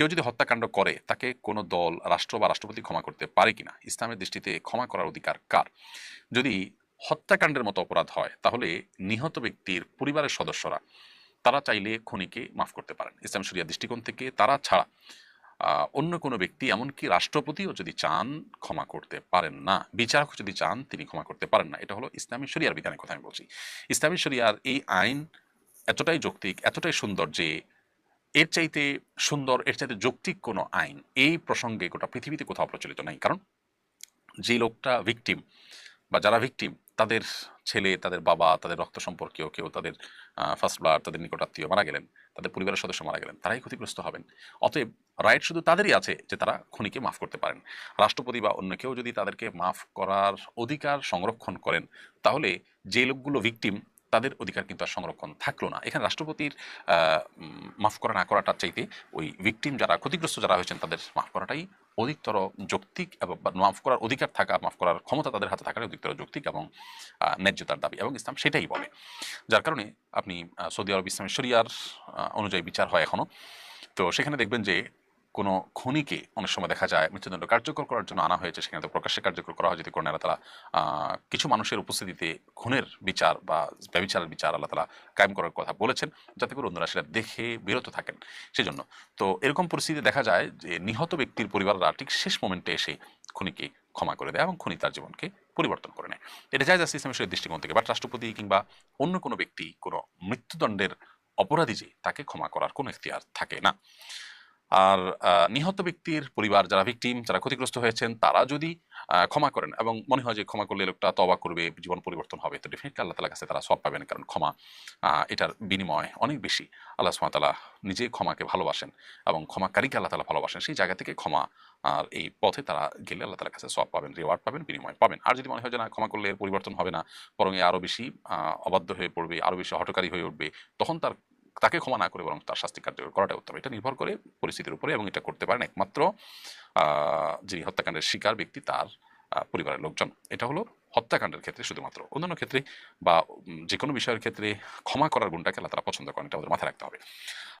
কেউ যদি হত্যাকাণ্ড করে, তাকে কোনো দল, রাষ্ট্র বা রাষ্ট্রপতি ক্ষমা করতে পারে কিনা? ইসলামের দৃষ্টিতে ক্ষমা করার অধিকার কার? যদি হত্যাকাণ্ডের মতো অপরাধ হয়, তাহলে নিহত ব্যক্তির পরিবারের সদস্যরা, তারা চাইলে খুনিকে মাফ করতে পারেন। ইসলাম শরিয়া দৃষ্টিকোণ থেকে তারা ছাড়া অন্য কোনো ব্যক্তি, এমনকি রাষ্ট্রপতিও যদি চান ক্ষমা করতে পারেন না, বিচারক যদি চান তিনি ক্ষমা করতে পারেন না, এটা হলো ইসলামী শরিয়ার বিধানের কথা আমি বলছি। ইসলামী শরিয়ার এই আইন এতটাই যৌক্তিক, এতটাই সুন্দর যে এর চাইতে সুন্দর, এর চাইতে যৌক্তিক কোনো আইন এই প্রসঙ্গে গোটা পৃথিবীতে কোথাও প্রচলিত নাই। কারণ যে লোকটা ভিকটিম বা যারা ভিকটিম তাদের ছেলে, তাদের বাবা, তাদের রক্ত সম্পর্কীয় কেউ, তাদের ফার্স্ট ব্লাড তাদের নিকটাত্মীয় মারা গেলেন, তাদের পরিবারের সদস্য মারা গেলেন, তারাই ক্ষতিগ্রস্ত হবেন। অতএব রাইট শুধু তাদেরই আছে যে তারা খুনিকে মাফ করতে পারেন। রাষ্ট্রপতি বা অন্য কেউ যদি তাদেরকে মাফ করার অধিকার সংরক্ষণ করেন, তাহলে যে লোকগুলো ভিকটিম তাদের অধিকার কিন্তু আর সংরক্ষণ থাকল না। এখানে রাষ্ট্রপতির মাফ করা না করাটার চাইতে ওই ভিকটিম যারা, ক্ষতিগ্রস্ত যারা হয়েছেন তাদের মাফ করাটাই অধিকতর যৌক্তিক এবং মাফ করার অধিকার থাকা, মাফ করার ক্ষমতা তাদের হাতে থাকার অধিকতর যৌক্তিক এবং ন্যায্যতার দাবি এবং ইসলাম সেটাই বলে। যার কারণে আপনি সৌদি আরব ইসলামের শরিয়ার অনুযায়ী বিচার হয় এখনও তো সেখানে দেখবেন যে কোনো খুনিকে অনেক সময় দেখা যায় মৃত্যুদণ্ড কার্যকর করার জন্য আনা হয়েছে। সেখানে তো প্রকাশ্যে কার্যকর করা হয় যদি কোনো আল্লাহ তালা কিছু মানুষের উপস্থিতিতে খুনের বিচার বা ব্যবিচারের বিচার আল্লাহ তালা কায়েম করার কথা বলেছেন, যাতে করে অন্যরা সেটা দেখে বিরত থাকেন। সেজন্য তো এরকম পরিস্থিতি দেখা যায় যে নিহত ব্যক্তির পরিবাররা ঠিক শেষ মোমেন্টে এসে খুনিকে ক্ষমা করে দেয় এবং খুনি তার জীবনকে পরিবর্তন করে নেয়। এটা যায় যাচ্ছে ইসলামের দৃষ্টিকোণ থেকে। বাট রাষ্ট্রপতি কিংবা অন্য কোনো ব্যক্তি কোনো মৃত্যুদণ্ডের অপরাধী যে তাকে ক্ষমা করার কোনো এখতিয়ার থাকে না। আর নিহত ব্যক্তির পরিবার যারা ভিকটিম যারা ক্ষতিগ্রস্ত হয়েছেন, তারা যদি ক্ষমা করেন এবং মনে হয় যে ক্ষমা করলে লোকটা তবা করবে, জীবন পরিবর্তন হবে, তো ডেফিনেটলি আল্লাহ তালার কাছে তারা সব পাবেন। কারণ ক্ষমা এটার বিনিময় অনেক বেশি। আল্লাহ সুমাতালা নিজে ক্ষমাকে ভালোবাসেন এবং ক্ষমাকারীকে আল্লাহ তালা ভালোবাসেন। সেই জায়গা থেকে ক্ষমা আর এই পথে তারা গেলে আল্লাহ তালার কাছে সব পাবেন রিওয়ার্ড পাবেন, বিনিময় পাবেন। আর যদি মনে হয় যে না, ক্ষমা করলে এর পরিবর্তন হবে না, বরং এ আরও বেশি অবাধ্য হয়ে পড়বে আরও বেশি হটকারী হয়ে উঠবে, তখন তার তাকে ক্ষমা না করে বরং তার শাস্তি কার্যকর করাটা উত্তম। এটা নির্ভর করে পরিস্থিতির উপরে এবং এটা করতে পারেন একমাত্র যিনি হত্যাকাণ্ডের শিকার ব্যক্তি তার পরিবারের লোকজন। এটা হলো হত্যাকাণ্ডের ক্ষেত্রে শুধুমাত্র। অন্যান্য ক্ষেত্রে বা যে কোনো বিষয়ের ক্ষেত্রে ক্ষমা করার গুণটাকে তারা পছন্দ করেন, এটা আমাদের মাথায় রাখতে হবে।